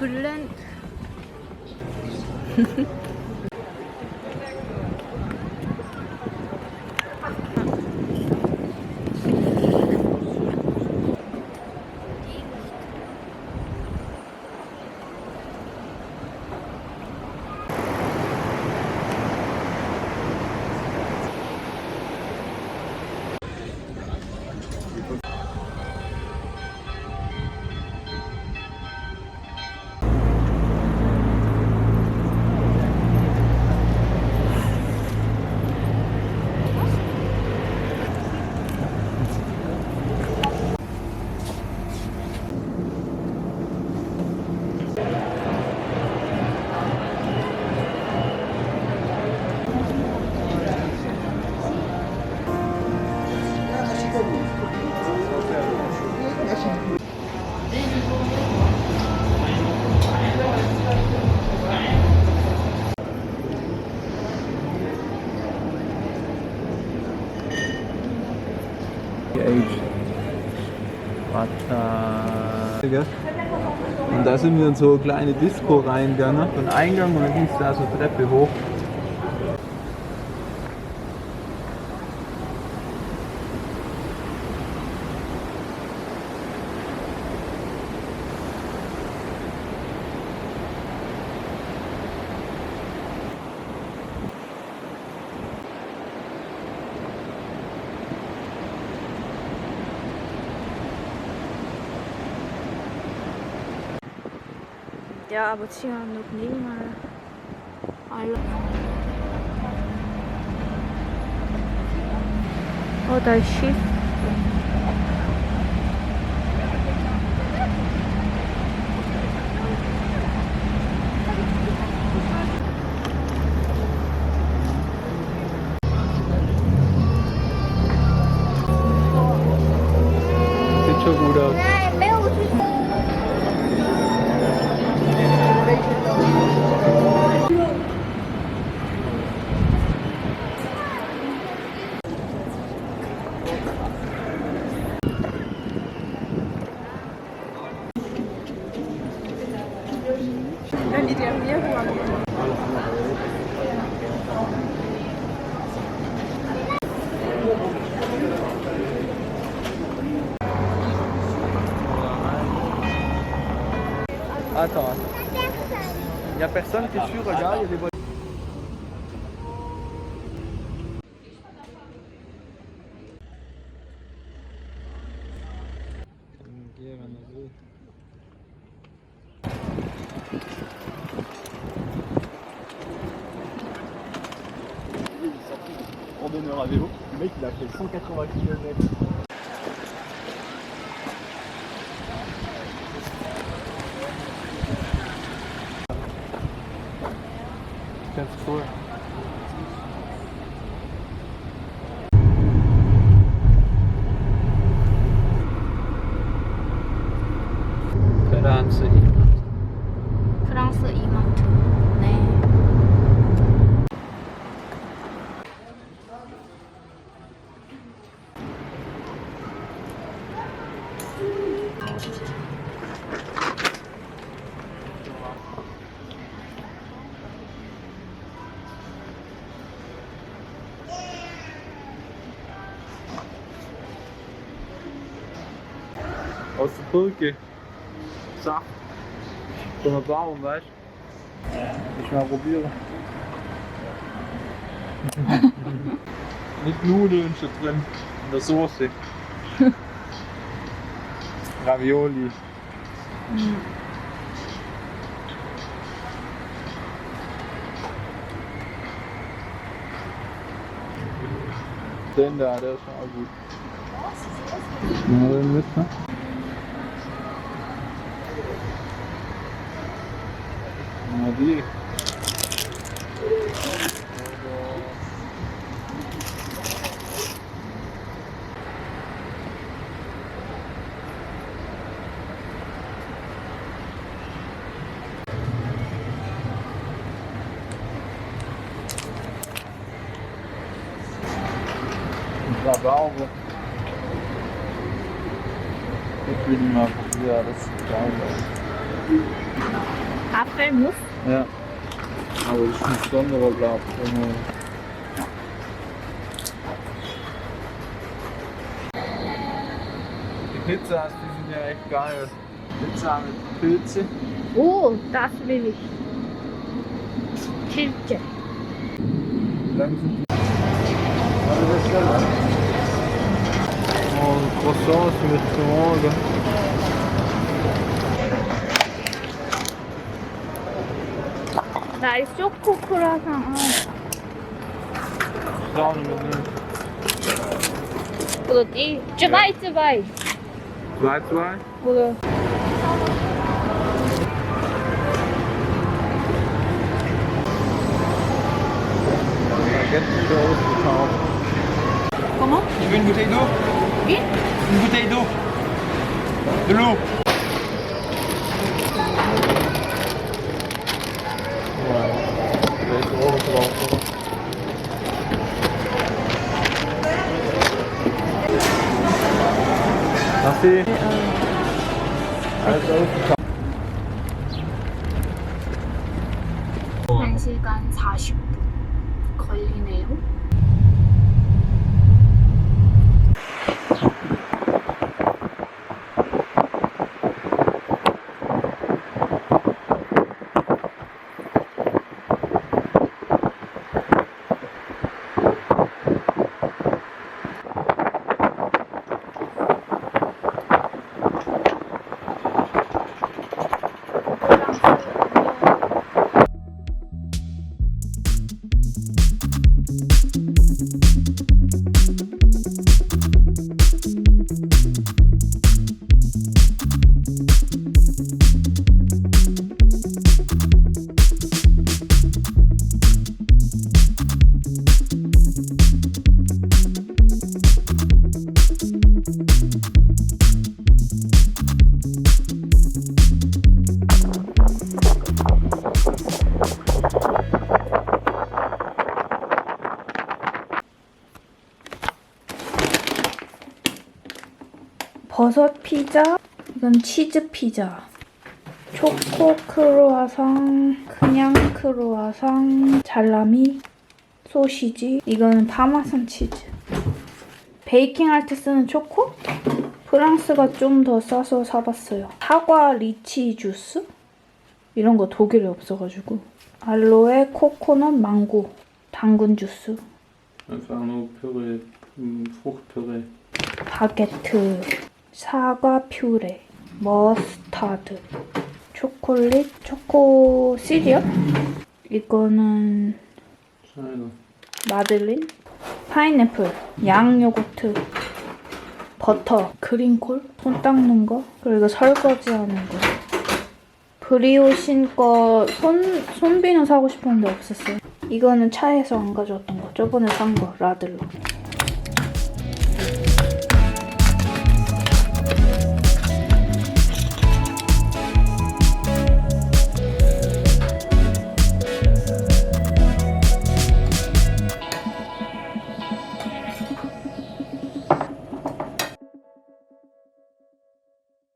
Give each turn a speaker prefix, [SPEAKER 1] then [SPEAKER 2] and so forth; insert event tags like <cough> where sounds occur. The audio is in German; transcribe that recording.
[SPEAKER 1] brilliant. <laughs> Und da sind wir in so eine kleine Disco reingegangen, von Eingang und dann ging es da so Treppe hoch.
[SPEAKER 2] Ja, aber mal noch neben mal. Alle. Oh, da ist Schiff.
[SPEAKER 1] Attends. Il y a personne, t'es sûr, regarde, il y a des voitures.
[SPEAKER 3] à vélo. Le mec, il a fait 180 km.
[SPEAKER 1] Aus der Birke. Saft. Von der Baum, weißt du? Ich mal probieren. <laughs> Mit Nudeln schon drin. In der Soße. Ravioli. Den da, der ist schon auch gut. Na, den mit, ne? Na, die. Rhabarber. Ich will die mal probieren, das ist geil.
[SPEAKER 2] Apfelmus.
[SPEAKER 1] Ja. Aber das ist ein besonderer, ich. Irgendwie. Die Pizzas, die sind ja echt geil. Pizza mit Pilze.
[SPEAKER 2] Oh, das will ich. Pilze.
[SPEAKER 1] en croissance, une friande. 날이
[SPEAKER 2] Là il Browne
[SPEAKER 1] Bu da
[SPEAKER 2] twee Cıbay twee Light
[SPEAKER 1] Twee Bu
[SPEAKER 2] da.
[SPEAKER 1] Baguette, Sauce, gekauft.
[SPEAKER 2] Comment?
[SPEAKER 3] Ich bin 여기?
[SPEAKER 1] 인구테이도 일로 다시
[SPEAKER 2] 한시간 40분 걸리네요. Thank you. 버섯 피자, 이건 치즈 피자. 초코 크로와상, 그냥 크로와상, 잘라미, 소시지. 이거는 파마산 치즈. 베이킹 할 때 쓰는 초코? 프랑스가 좀 더 싸서 사봤어요. 사과 리치 주스? 이런 거 독일에 없어가지고. 알로에 코코넛 망고 당근 주스.
[SPEAKER 1] nur Püree, hm, Fruchtpüree.
[SPEAKER 2] 바게트, 사과 퓨레, 머스타드, 초콜릿, 초코 시리얼? 이거는. 마들린, 파인애플, 양요거트, 버터, 그린콜, 손 닦는 거, 그리고 설거지 하는 거. 브리오신 거 손, 손비누 사고 싶었는데 없었어요. 이거는 차에서 안 가져왔던 거. 저번에 산 거, 라들로.